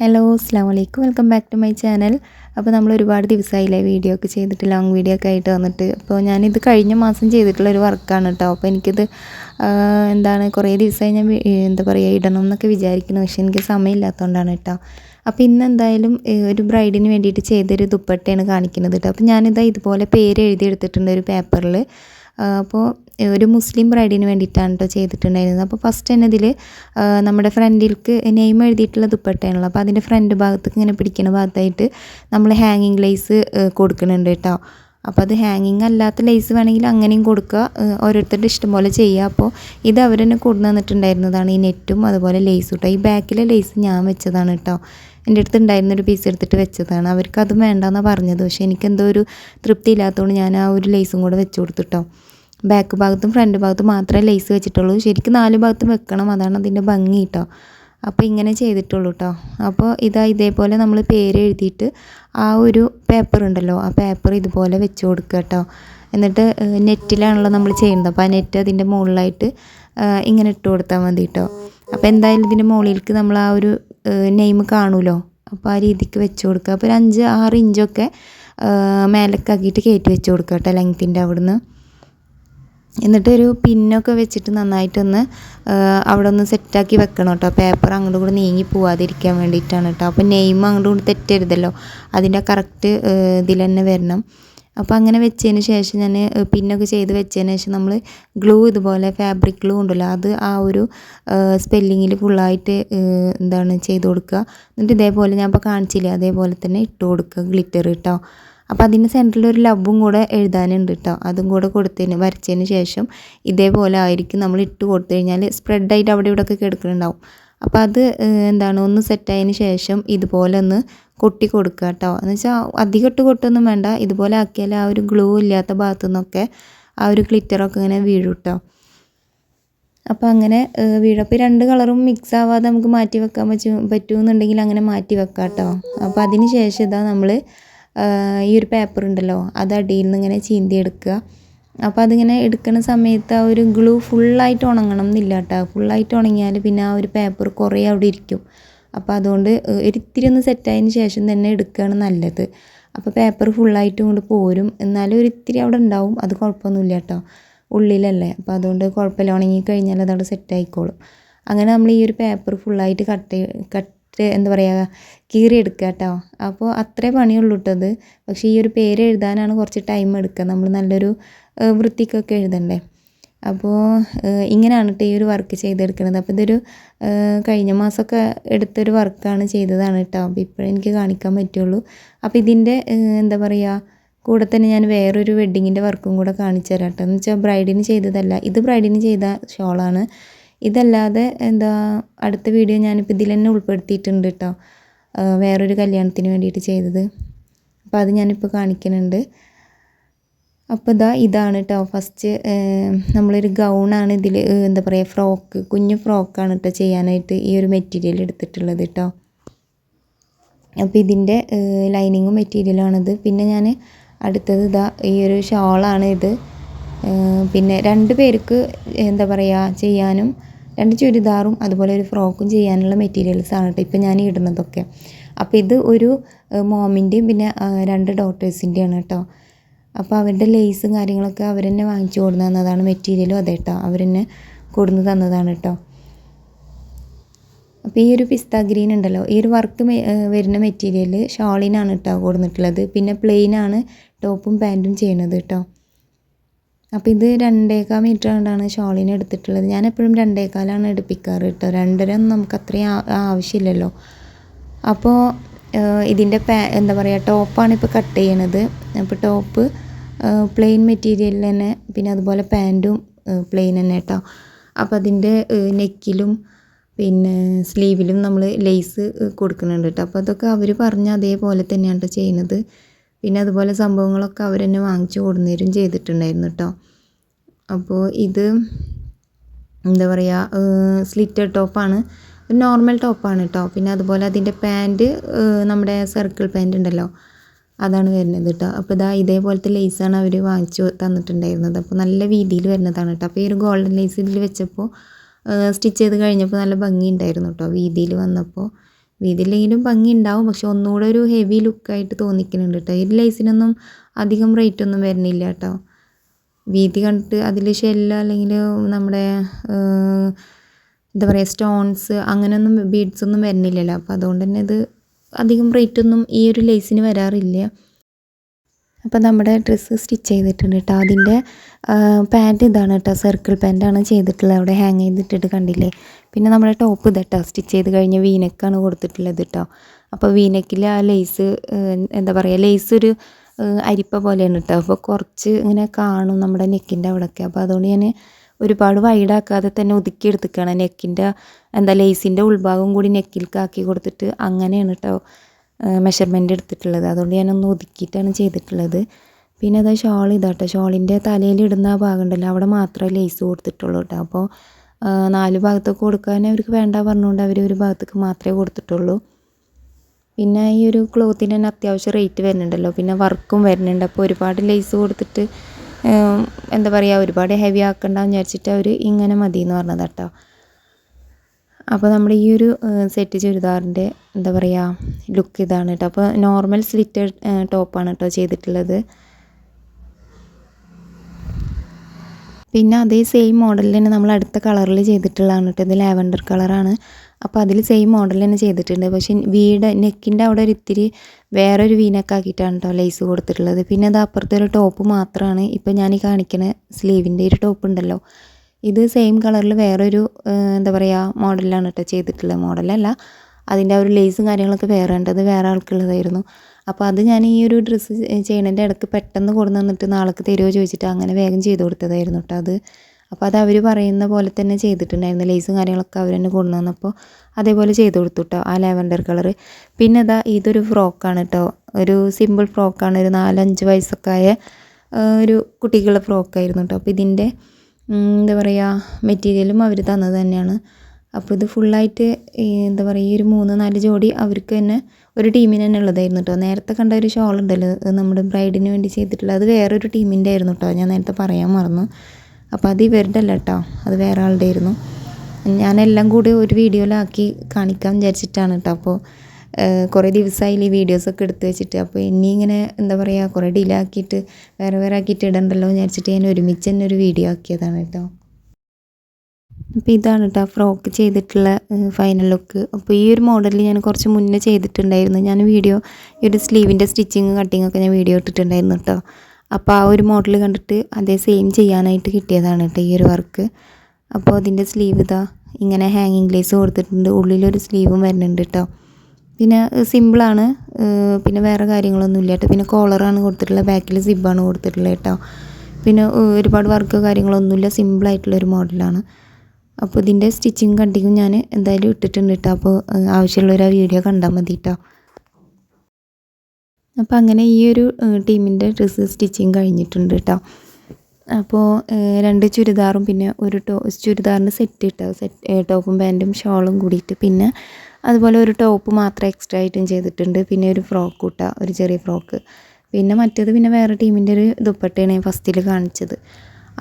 Hello അസ്സാം വലൈക്കും welcome back to my channel അപ്പോൾ നമ്മൾ ഒരുപാട് ദിവസമായില്ലേ വീഡിയോ ഒക്കെ ചെയ്തിട്ട് ലോങ് വീഡിയോ ഒക്കെ ആയിട്ട് വന്നിട്ട്. അപ്പോൾ ഞാനിത് കഴിഞ്ഞ മാസം ചെയ്തിട്ടുള്ള ഒരു വർക്കാണ് കേട്ടോ അപ്പോൾ എനിക്കിത് എന്താണ് കുറേ ദിവസമായി ഞാൻ എന്താ പറയുക ഇടണം എന്നൊക്കെ വിചാരിക്കുന്നു. പക്ഷേ എനിക്ക് സമയമില്ലാത്തതുകൊണ്ടാണ് കേട്ടോ അപ്പോൾ ഇന്ന് എന്തായാലും ഒരു ബ്രൈഡിന് വേണ്ടിയിട്ട് ചെയ്തൊരു ദുപ്പട്ടയാണ് കാണിക്കുന്നത് കേട്ടോ അപ്പോൾ ഞാനിതാ ഇതുപോലെ പേര് എഴുതിയെടുത്തിട്ടുണ്ട് ഒരു പേപ്പറിൽ അപ്പോൾ ഒരു മുസ്ലിം ബ്രൈഡിന് വേണ്ടിയിട്ടാണ് കേട്ടോ ചെയ്തിട്ടുണ്ടായിരുന്നത്. അപ്പോൾ ഫസ്റ്റ് തന്നെ ഇതിൽ നമ്മുടെ ഫ്രണ്ടിൽക്ക് നെയിം എഴുതിയിട്ടുള്ള ദുപ്പട്ടയാണല്ലോ. അപ്പോൾ അതിന്റെ ഫ്രണ്ട് ഭാഗത്തേക്ക് ഇങ്ങനെ പിടിക്കുന്ന ഭാഗത്തായിട്ട് നമ്മൾ ഹാങ്ങിങ് ലേസ് കൊടുക്കുന്നുണ്ട് കേട്ടോ അപ്പോൾ അത് ഹാങ്ങിങ് അല്ലാത്ത ലേസ് വേണമെങ്കിൽ അങ്ങനെയും കൊടുക്കുക ഓരോരുത്തരുടെ ഇഷ്ടം പോലെ ചെയ്യുക. അപ്പോൾ ഇത് അവർ തന്നെ കൊണ്ടു തന്നിട്ടുണ്ടായിരുന്നതാണ് ഈ നെറ്റും അതുപോലെ ലേസും കേട്ടോ ഈ ബാക്കിലെ ലേസ് ഞാൻ വെച്ചതാണ് കേട്ടോ എന്റെ അടുത്ത് ഉണ്ടായിരുന്ന ഒരു പീസ് എടുത്തിട്ട് വെച്ചതാണ്. അവർക്ക് അതും വേണ്ടെന്നാണ് പറഞ്ഞത്. പക്ഷേ എനിക്കെന്തോ ഒരു തൃപ്തി ഇല്ലാത്തതുകൊണ്ട് ഞാൻ ആ ഒരു ലേസും കൂടെ വെച്ച് കൊടുത്തിട്ടോ ബാക്ക് ഭാഗത്തും ഫ്രണ്ട് ഭാഗത്തും മാത്രമേ ലേസ് വെച്ചിട്ടുള്ളൂ. ശരിക്കും നാല് ഭാഗത്തും വെക്കണം. അതാണ് അതിന്റെ ഭംഗി കേട്ടോ അപ്പോൾ ഇങ്ങനെ ചെയ്തിട്ടുള്ളൂ കേട്ടോ അപ്പോൾ ഇതാ ഇതേപോലെ നമ്മൾ പേര് എഴുതിയിട്ട് ആ ഒരു പേപ്പർ ഉണ്ടല്ലോ ആ പേപ്പർ ഇതുപോലെ വെച്ച് കൊടുക്കുക കേട്ടോ എന്നിട്ട് നെറ്റിലാണല്ലോ നമ്മൾ ചെയ്യുന്നത്. അപ്പോൾ ആ നെറ്റ് അതിന്റെ മുകളിലായിട്ട് ഇങ്ങനെ ഇട്ട് കൊടുത്താൽ മതി കേട്ടോ അപ്പോൾ എന്തായാലും ഇതിന്റെ മുകളിലേക്ക് നമ്മൾ ആ ഒരു നെയിം കാണുമല്ലോ. അപ്പോൾ ആ രീതിക്ക് വെച്ച് കൊടുക്കുക. അപ്പോൾ ഒരു അഞ്ച് ആറ് ഇഞ്ചൊക്കെ മേലക്കാക്കിയിട്ട് കയറ്റി വെച്ച് കൊടുക്കുക കേട്ടോ ലെങ്ത്തിന്റെ അവിടുന്ന്. എന്നിട്ട് ഒരു പിന്നൊക്കെ വെച്ചിട്ട് നന്നായിട്ടൊന്ന് അവിടെ ഒന്ന് സെറ്റാക്കി വെക്കണം കേട്ടോ പേപ്പർ അങ്ങോട്ടും കൂടെ നീങ്ങി പോവാതിരിക്കാൻ വേണ്ടിയിട്ടാണ് കേട്ടോ അപ്പോൾ നെയിം അങ്ങോട്ടും കൂടി തെറ്റരുതല്ലോ. അതിന്റെ കറക്റ്റ് ഇതിൽ തന്നെ വരണം. അപ്പോൾ അങ്ങനെ വെച്ചതിന് ശേഷം ഞാൻ പിന്നൊക്കെ ചെയ്ത് വെച്ചതിന് ശേഷം നമ്മൾ ഗ്ലൂ ഇതുപോലെ ഫാബ്രിക് ഗ്ലൂ ഉണ്ടല്ലോ അത് ആ ഒരു സ്പെല്ലിങ്ങിൽ ഫുള്ളായിട്ട് എന്താണ് ചെയ്ത് കൊടുക്കുക. എന്നിട്ട് ഇതേപോലെ ഞാൻ ഇപ്പോൾ കാണിച്ചില്ലേ അതേപോലെ തന്നെ ഇട്ട് കൊടുക്കുക ഗ്ലിറ്റർ കേട്ടോ അപ്പോൾ അതിന് സെന്ററിൽ ഒരു ലവും കൂടെ എഴുതാനുണ്ട് കേട്ടോ അതും കൂടെ കൊടുത്തതിന് വരച്ചതിന് ശേഷം ഇതേപോലെ ആയിരിക്കും നമ്മൾ ഇട്ട് കൊടുത്തു കഴിഞ്ഞാൽ സ്പ്രെഡായിട്ട് അവിടെ ഇവിടെ ഒക്കെ കിടക്കുന്നുണ്ടാവും അപ്പോൾ അത് എന്താണ് ഒന്ന് സെറ്റായതിന് ശേഷം ഇതുപോലെ ഒന്ന് കൊട്ടി കൊടുക്കുക കേട്ടോ എന്ന് വെച്ചാൽ അധികം ഇട്ട് കൊട്ടൊന്നും വേണ്ട. ഇതുപോലെ ആക്കിയാൽ ആ ഒരു ഗ്ലൂ ഇല്ലാത്ത ഭാഗത്തു നിന്നൊക്കെ ആ ഒരു ഗ്ലിറ്ററൊക്കെ ഇങ്ങനെ വീഴും കേട്ടോ അപ്പോൾ അങ്ങനെ വീഴും. അപ്പോൾ രണ്ട് കളറും മിക്സ് ആവാതെ നമുക്ക് മാറ്റി വെക്കാൻ പറ്റും പറ്റുമെന്നുണ്ടെങ്കിൽ അങ്ങനെ മാറ്റി വെക്കാം കേട്ടോ അപ്പോൾ അതിന് ശേഷം ഇതാ നമ്മൾ ഈ ഒരു പേപ്പർ ഉണ്ടല്ലോ അത് അടിയിൽ നിന്ന് ഇങ്ങനെ ചീന്തി എടുക്കുക അപ്പോൾ അതിങ്ങനെ എടുക്കുന്ന സമയത്ത് ആ ഒരു ഗ്ലൂ ഫുള്ളായിട്ട് ഉണങ്ങണം എന്നില്ല കേട്ടോ ഫുള്ളായിട്ട് ഉണങ്ങിയാൽ പിന്നെ ആ ഒരു പേപ്പർ കുറേ അവിടെ ഇരിക്കും. അപ്പോൾ അതുകൊണ്ട് ഒരിത്തിരി ഒന്ന് സെറ്റായതിന് ശേഷം തന്നെ എടുക്കുകയാണ് നല്ലത്. അപ്പോൾ പേപ്പർ ഫുള്ളായിട്ട് കൊണ്ട് പോരും. എന്നാലും ഒരിത്തിരി അവിടെ ഉണ്ടാവും അത് കുഴപ്പമൊന്നുമില്ല കേട്ടോ ഉള്ളിലല്ലേ. അപ്പോൾ അതുകൊണ്ട് കുഴപ്പമില്ല. ഉണങ്ങി കഴിഞ്ഞാൽ അതവിടെ സെറ്റായിക്കോളും അങ്ങനെ നമ്മൾ ഈ ഒരു പേപ്പർ ഫുള്ളായിട്ട് കട്ട് കട്ട് എന്താ പറയുക കീറി എടുക്കുക കേട്ടോ. അപ്പോൾ അത്രേ പണിയുള്ളൂ കേട്ടോ അത് പക്ഷേ ഈ ഒരു പേര് എഴുതാനാണ് കുറച്ച് ടൈം എടുക്കുക. നമ്മൾ നല്ലൊരു വൃത്തിക്കൊക്കെ എഴുതണ്ടേ. അപ്പോൾ ഇങ്ങനെയാണ് കേട്ടോ ഈ ഒരു വർക്ക് ചെയ്തെടുക്കുന്നത് അപ്പോൾ ഇതൊരു കഴിഞ്ഞ മാസമൊക്കെ എടുത്തൊരു വർക്കാണ് ചെയ്തതാണ് കേട്ടോ അപ്പോൾ ഇപ്പോഴും എനിക്ക് കാണിക്കാൻ പറ്റുള്ളൂ. അപ്പോൾ ഇതിന്റെ എന്താ പറയുക കൂടെ തന്നെ ഞാൻ വേറൊരു വെഡ്ഡിങ്ങിന്റെ വർക്കും കൂടെ കാണിച്ചു തരാം കേട്ടോ എന്ന് വെച്ചാൽ ബ്രൈഡിന് ചെയ്തതല്ല. ഇത് ബ്രൈഡിന് ചെയ്ത ഷോളാണ് ഇതല്ലാതെ എന്താ അടുത്ത വീഡിയോ ഞാനിപ്പോൾ ഇതിൽ തന്നെ ഉൾപ്പെടുത്തിയിട്ടുണ്ട് കേട്ടോ വേറൊരു കല്യാണത്തിന് വേണ്ടിയിട്ട് ചെയ്തത്. അപ്പോൾ അത് ഞാനിപ്പോൾ കാണിക്കുന്നുണ്ട്. അപ്പോൾ ഇതാ ഇതാണ് കേട്ടോ ഫസ്റ്റ് നമ്മളൊരു ഗൗണാണ് ഇതിൽ എന്താ പറയുക ഫ്രോക്ക് കുഞ്ഞു ഫ്രോക്കാണ് കേട്ടോ ചെയ്യാനായിട്ട് ഈ ഒരു മെറ്റീരിയൽ എടുത്തിട്ടുള്ളത് കേട്ടോ അപ്പോൾ ഇതിന്റെ ലൈനിങ്ങും മെറ്റീരിയലാണിത് പിന്നെ ഞാൻ അടുത്തത് ഇതാ ഈ ഒരു ഷോളാണ് ഇത്. പിന്നെ രണ്ട് പേർക്ക് എന്താ പറയുക ചെയ്യാനും രണ്ട് ചുരിദാറും അതുപോലെ ഒരു ഫ്രോക്കും ചെയ്യാനുള്ള മെറ്റീരിയൽസ് ആണ് കേട്ടോ ഇപ്പം ഞാൻ ഇടുന്നതൊക്കെ. അപ്പോൾ ഇത് ഒരു മോമിന്റെയും പിന്നെ രണ്ട് ഡോട്ടേഴ്സിന്റെയാണ് കേട്ടോ അപ്പോൾ അവരുടെ ലേസും കാര്യങ്ങളൊക്കെ അവർ തന്നെ വാങ്ങിച്ചു കൊടുന്നു തന്നതാണ് മെറ്റീരിയലും അതെ കേട്ടോ അവർ തന്നെ കൊടുന്ന് തന്നതാണ് കേട്ടോ അപ്പോൾ ഈ ഒരു പിസ്ത ഗ്രീൻ ഉണ്ടല്ലോ ഈ ഒരു വർക്ക് വരുന്ന മെറ്റീരിയൽ ഷോളിനാണ് കേട്ടോ കൊടുന്നിട്ടുള്ളത്. പിന്നെ പ്ലെയിനാണ് ടോപ്പും പാന്റും ചെയ്യണത് കേട്ടോ അപ്പോൾ ഇത് രണ്ടേകാൽ മീറ്റർ കൊണ്ടാണ് ഷോളിന് എടുത്തിട്ടുള്ളത്. ഞാൻ എപ്പോഴും രണ്ടേകാലാണ് എടുപ്പിക്കാറ് കേട്ടോ. രണ്ടര ഒന്നും നമുക്ക് അത്രയും ആവശ്യമില്ലല്ലോ. അപ്പോൾ ഇതിന്റെ പാ എന്താ പറയുക ടോപ്പാണ് ഇപ്പോൾ കട്ട് ചെയ്യണത്. അപ്പോൾ ടോപ്പ് പ്ലെയിൻ മെറ്റീരിയലിൽ തന്നെ പിന്നെ അതുപോലെ പാന്റും പ്ലെയിൻ തന്നെ കേട്ടോ. അപ്പോൾ അതിന്റെ നെക്കിലും പിന്നെ സ്ലീവിലും നമ്മൾ ലേസ് കൊടുക്കുന്നുണ്ട് കേട്ടോ. അപ്പോൾ അതൊക്കെ അവർ പറഞ്ഞ അതേപോലെ തന്നെയാണ് ചെയ്യുന്നത്. പിന്നെ അതുപോലെ സംഭവങ്ങളൊക്കെ അവർ തന്നെ വാങ്ങിച്ചു കൊടുന്നേരും ചെയ്തിട്ടുണ്ടായിരുന്നു കേട്ടോ അപ്പോൾ ഇത് എന്താ പറയുക സ്ലിറ്റഡ് ടോപ്പാണ് നോർമൽ ടോപ്പാണ് കേട്ടോ പിന്നെ അതുപോലെ അതിന്റെ പാന്റ് നമ്മുടെ സർക്കിൾ പാന്റ് ഉണ്ടല്ലോ അതാണ് വരുന്നത് കേട്ടോ അപ്പോൾ ഇതാ ഇതേപോലത്തെ ലേസാണ് അവർ വാങ്ങിച്ചു തന്നിട്ടുണ്ടായിരുന്നത്. അപ്പോൾ നല്ല വീതിയിൽ വരുന്നതാണ് കേട്ടോ അപ്പോൾ ഈ ഒരു ഗോൾഡൻ ലേസ് ഇതിൽ വെച്ചപ്പോൾ സ്റ്റിച്ച് ചെയ്ത് കഴിഞ്ഞപ്പോൾ നല്ല ഭംഗി ഉണ്ടായിരുന്നു കേട്ടോ വീതിയിൽ വന്നപ്പോൾ വീതിയില്ലെങ്കിലും ഭംഗിയുണ്ടാവും. പക്ഷെ ഒന്നുകൂടെ ഒരു ഹെവി ലുക്കായിട്ട് തോന്നിക്കുന്നുണ്ട് കേട്ടോ ഈ ലേസിനൊന്നും അധികം റേറ്റ് ഒന്നും വരുന്നില്ല കേട്ടോ വീതി കണ്ടിട്ട് അതിൽ ഷെല്ല് അല്ലെങ്കിൽ നമ്മുടെ എന്താ പറയുക സ്റ്റോൺസ് അങ്ങനെയൊന്നും ബീഡ്സ് ഒന്നും വരുന്നില്ലല്ലോ. അപ്പോൾ അതുകൊണ്ട് തന്നെ ഇത് അധികം റേറ്റ് ഒന്നും ഈ ഒരു ലേസിന് വരാറില്ല. അപ്പോൾ നമ്മുടെ ഡ്രസ്സ് സ്റ്റിച്ച് ചെയ്തിട്ടുണ്ട് കേട്ടോ. അതിന്റെ പാന്റ് ഇതാണ് കേട്ടോ. സർക്കിൾ പാന്റാണ് ചെയ്തിട്ടുള്ളത്. അവിടെ ഹാങ് ചെയ്തിട്ടിട്ട് കണ്ടില്ലേ? പിന്നെ നമ്മുടെ ടോപ്പ് ഇതട്ടോ സ്റ്റിച്ച് ചെയ്ത് കഴിഞ്ഞ് വീനക്കാണ് കൊടുത്തിട്ടുള്ളത് കേട്ടോ. അപ്പോൾ വീനക്കിൽ ആ ലേസ് എന്താ പറയുക ലേസ് ഒരു അരിപ്പ പോലെയാണ് കേട്ടോ. അപ്പോൾ കുറച്ച് ഇങ്ങനെ കാണും നമ്മുടെ നെക്കിന്റെ അവിടെയൊക്കെ. അപ്പോൾ അതുകൊണ്ട് ഞാൻ ഒരുപാട് വൈഡാക്കാതെ തന്നെ ഒതുക്കി എടുത്തിക്കാണ്. നെക്കിന്റെ എന്താ ലേസിന്റെ ഉൾഭാഗം കൂടി നെക്കിൽക്കാക്കി കൊടുത്തിട്ട് അങ്ങനെയാണ് കേട്ടോ. മെഷർമെന്റ് എടുത്തിട്ടുള്ളത്. അതുകൊണ്ട് ഞാനൊന്ന് ഒതുക്കിയിട്ടാണ് ചെയ്തിട്ടുള്ളത്. പിന്നെ അത് ഷോൾ ഇതാട്ടോ. ഷോളിന്റെ തലയിൽ ഇടുന്ന ആ ഭാഗം ഉണ്ടല്ലോ അവിടെ മാത്രമേ ലേസ് കൊടുത്തിട്ടുള്ളൂ കേട്ടോ. അപ്പോൾ നാല് ഭാഗത്തൊക്കെ കൊടുക്കാൻ അവർക്ക് വേണ്ട പറഞ്ഞുകൊണ്ട് അവർ ഒരു ഭാഗത്തേക്ക് മാത്രമേ കൊടുത്തിട്ടുള്ളൂ. പിന്നെ ഈ ഒരു ക്ലോത്തിന് തന്നെ അത്യാവശ്യം റേറ്റ് വരുന്നുണ്ടല്ലോ. പിന്നെ വർക്കും വരുന്നുണ്ട്. അപ്പോൾ ഒരുപാട് ലേസ് കൊടുത്തിട്ട് എന്താ പറയുക ഒരുപാട് ഹെവി ആക്കണ്ടെന്ന് വിചാരിച്ചിട്ട് അവർ ഇങ്ങനെ മതി എന്ന് പറഞ്ഞത് കേട്ടോ അപ്പോൾ നമ്മുടെ ഈ ഒരു സെറ്റ് ചുരിദാറിന്റെ എന്താ പറയുക ലുക്ക് ഇതാണ് കേട്ടോ അപ്പോൾ നോർമൽ സ്ലിറ്റഡ് ടോപ്പാണ് കേട്ടോ ചെയ്തിട്ടുള്ളത്. പിന്നെ അതേ സെയിം മോഡലിൽ തന്നെ നമ്മൾ അടുത്ത കളറിൽ ചെയ്തിട്ടുള്ളതാണ് കേട്ടോ ഇത് ലാവൻഡർ കളറാണ് അപ്പോൾ അതിൽ സെയിം മോഡൽ തന്നെ ചെയ്തിട്ടുണ്ട്. പക്ഷേ വീട് നെക്കിന്റെ അവിടെ ഒരു ഇത്തിരി വേറൊരു വീനൊക്കെ ആക്കിയിട്ടാണ് കേട്ടോ ലേസ് കൊടുത്തിട്ടുള്ളത്. പിന്നെ അത് അപ്പുറത്തെ ഒരു ടോപ്പ് മാത്രമാണ് ഇപ്പോൾ ഞാൻ ഈ കാണിക്കുന്ന സ്ലീവിന്റെ ഒരു ടോപ്പ് ഉണ്ടല്ലോ. ഇത് സെയിം കളറിൽ വേറൊരു എന്താ പറയുക മോഡലിലാണ് കേട്ടോ ചെയ്തിട്ടുള്ളത്. മോഡലല്ല അതിന്റെ ഒരു ലേസും കാര്യങ്ങളൊക്കെ വേറെ ഉണ്ടത് വേറെ ആൾക്കുള്ളതായിരുന്നു. അപ്പോൾ അത് ഞാൻ ഈ ഒരു ഡ്രസ്സ് ചെയ്യണതിന്റെ ഇടയ്ക്ക് പെട്ടെന്ന് കൊണ്ടു വന്നിട്ട് നാളേക്ക് തരുമോ ചോദിച്ചിട്ട് അങ്ങനെ വേഗം ചെയ്ത് കൊടുത്തതായിരുന്നു കേട്ടോ അത്. അപ്പോൾ അത് അവർ പറയുന്ന പോലെ തന്നെ ചെയ്തിട്ടുണ്ടായിരുന്നു. ലേസും കാര്യങ്ങളൊക്കെ അവർ തന്നെ കൊണ്ടു വന്നപ്പോൾ അതേപോലെ ചെയ്ത് കൊടുത്തു കേട്ടോ ആ ലാവൻഡർ കളർ പിന്നെ ഇതാ ഇതൊരു ഫ്രോക്കാണ് കേട്ടോ ഒരു സിമ്പിൾ ഫ്രോക്കാണ്. ഒരു നാലഞ്ച് വയസ്സൊക്കെ ആയ ഒരു കുട്ടികളുടെ ഫ്രോക്കായിരുന്നു കേട്ടോ അപ്പോൾ ഇതിന്റെ എന്താ പറയുക മെറ്റീരിയലും അവർ തന്നത് തന്നെയാണ്. അപ്പോൾ ഇത് ഫുള്ളായിട്ട് എന്താ പറയുക ഈ ഒരു മൂന്ന് നാല് ജോഡി അവർക്ക് തന്നെ ഒരു ടീമിന് തന്നെ ഉള്ളതായിരുന്നു കേട്ടോ നേരത്തെ കണ്ട ഒരു ഷോൾ ഉണ്ടല്ലോ നമ്മുടെ ബ്രൈഡിന് വേണ്ടി ചെയ്തിട്ടുള്ളത് അത് വേറൊരു ടീമിന്റെ ആയിരുന്നു കേട്ടോ ഞാൻ നേരത്തെ പറയാൻ മറന്നു. അപ്പോൾ അത് ഇവരുടെ അല്ല കേട്ടോ അത് വേറെ ആളുടെ ആയിരുന്നു ഞാനെല്ലാം കൂടി ഒരു വീഡിയോയിലാക്കി കാണിക്കാൻ വിചാരിച്ചിട്ടാണ് കേട്ടോ അപ്പോൾ കുറേ ദിവസമായി ഈ വീഡിയോസൊക്കെ എടുത്തു വെച്ചിട്ട്. അപ്പോൾ ഇനി ഇങ്ങനെ എന്താ പറയുക കുറേ ഡിലേ ആക്കിയിട്ട് വേറെ വേറെ ആക്കിയിട്ട് ഇടണ്ടല്ലോ എന്ന് വിചാരിച്ചിട്ട് ഞാൻ ഒരുമിച്ച് തന്നെ ഒരു വീഡിയോ ആക്കിയതാണ് കേട്ടോ. അപ്പോൾ ഇതാണ് കേട്ടോ ഫ്രോക്ക് ചെയ്തിട്ടുള്ള ഫൈനൽ ലുക്ക് അപ്പോൾ ഈ ഒരു മോഡൽ ഞാൻ കുറച്ച് മുന്നേ ചെയ്തിട്ടുണ്ടായിരുന്നു. ഞാൻ വീഡിയോ ഈ ഒരു സ്ലീവിന്റെ സ്റ്റിച്ചിങ് കട്ടിങ്ങൊക്കെ ഞാൻ വീഡിയോ ഇട്ടിട്ടുണ്ടായിരുന്നു കേട്ടോ. അപ്പോൾ ആ ഒരു മോഡൽ കണ്ടിട്ട് അതേ സെയിം ചെയ്യാനായിട്ട് കിട്ടിയതാണ് കേട്ടോ ഈ ഒരു വർക്ക് അപ്പോൾ അതിന്റെ സ്ലീവ് ഇതാ ഇങ്ങനെ ഹാങ്ങിങ് ലേസ് കൊടുത്തിട്ടുണ്ട്. ഉള്ളിലൊരു സ്ലീവും വരുന്നുണ്ട് കേട്ടോ. പിന്നെ സിമ്പിളാണ്. പിന്നെ വേറെ കാര്യങ്ങളൊന്നും കേട്ടോ. പിന്നെ കോളറാണ് കൊടുത്തിട്ടുള്ളത്. ബാക്കിൽ സിബാണ് കൊടുത്തിട്ടുള്ളത് കേട്ടോ. പിന്നെ ഒരുപാട് വർക്ക് കാര്യങ്ങളൊന്നുമില്ല. സിമ്പിളായിട്ടുള്ളൊരു മോഡലാണ്. അപ്പോൾ ഇതിന്റെ സ്റ്റിച്ചിങ് കണ്ടിങ്ങും ഞാൻ. എന്തായാലും ഇട്ടിട്ടുണ്ട് കേട്ടോ. അപ്പോൾ ആവശ്യമുള്ളവർ ആ വീഡിയോ കണ്ടാൽ മതി കേട്ടോ. അപ്പോൾ അങ്ങനെ ഈ ഒരു ടീമിന്റെ ഡ്രസ്സ് സ്റ്റിച്ചിങ് കഴിഞ്ഞിട്ടുണ്ട് കേട്ടോ. അപ്പോൾ രണ്ട് ചുരിദാറും പിന്നെ ഒരു ടോ ചുരിദാറിന്റെ സെറ്റ് കേട്ടോ സെറ്റ് ടോപ്പും പാന്റും ഷോളും കൂടിയിട്ട് പിന്നെ അതുപോലെ ഒരു ടോപ്പ് മാത്രം എക്സ്ട്രാ ആയിട്ടും ചെയ്തിട്ടുണ്ട്. പിന്നെ ഒരു ഫ്രോക്ക് കൂട്ട ഒരു ചെറിയ ഫ്രോക്ക് പിന്നെ മറ്റേത് പിന്നെ വേറെ ടീമിന്റെ ഒരു ദുപ്പട്ടയാണ് ഞാൻ ഫസ്റ്റിൽ കാണിച്ചത്.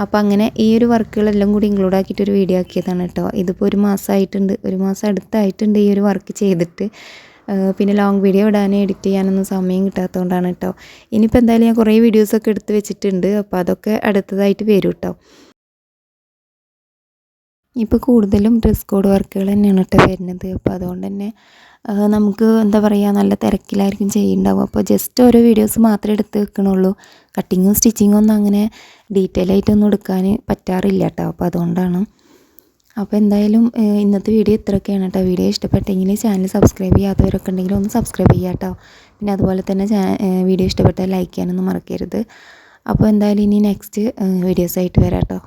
അപ്പോൾ അങ്ങനെ ഈ ഒരു വർക്കുകളെല്ലാം കൂടി ഇൻക്ലൂഡ് ആക്കിയിട്ട് ഒരു വീഡിയോ ആക്കിയതാണ് കേട്ടോ ഇതിപ്പോൾ ഒരു മാസമായിട്ടുണ്ട് ഒരു മാസം അടുത്തായിട്ടുണ്ട് ഈ ഒരു വർക്ക് ചെയ്തിട്ട്. പിന്നെ ലോങ് വീഡിയോ ഇടാൻ എഡിറ്റ് ചെയ്യാനൊന്നും സമയം കിട്ടാത്തതുകൊണ്ടാണ് കേട്ടോ ഇനിയിപ്പോൾ എന്തായാലും ഞാൻ കുറേ വീഡിയോസൊക്കെ എടുത്ത് വെച്ചിട്ടുണ്ട്. അപ്പോൾ അതൊക്കെ അടുത്തതായിട്ട് വരും കേട്ടോ ഇപ്പോൾ കൂടുതലും ഡ്രസ് കോഡ് വർക്കുകൾ തന്നെയാണ് കേട്ടോ വരുന്നത്. അപ്പോൾ അതുകൊണ്ട് തന്നെ നമുക്ക് എന്താ പറയുക നല്ല തിരക്കിലായിരിക്കും ചെയ്യുന്നുണ്ടാവും അപ്പോൾ ജസ്റ്റ് ഓരോ വീഡിയോസ് മാത്രമേ എടുത്ത് വെക്കണുള്ളൂ. കട്ടിങ്ങും സ്റ്റിച്ചിങ്ങും ഒന്നും അങ്ങനെ ഡീറ്റെയിൽ ആയിട്ടൊന്നും എടുക്കാൻ പറ്റാറില്ല കേട്ടോ. അപ്പോൾ അതുകൊണ്ടാണ്. അപ്പോൾ എന്തായാലും ഇന്നത്തെ വീഡിയോ ഇത്രയൊക്കെയാണ് കേട്ടോ. വീഡിയോ ഇഷ്ടപ്പെട്ടെങ്കിൽ ചാനൽ സബ്സ്ക്രൈബ് ചെയ്യാത്തവരൊക്കെ ഉണ്ടെങ്കിൽ ഒന്ന് സബ്സ്ക്രൈബ് ചെയ്യുക കേട്ടോ. പിന്നെ അതുപോലെ തന്നെ വീഡിയോ ഇഷ്ടപ്പെട്ടാൽ ലൈക്ക് ചെയ്യാനൊന്നും മറക്കരുത്. അപ്പോൾ എന്തായാലും ഇനി നെക്സ്റ്റ് വീഡിയോസായിട്ട് വരാം കേട്ടോ.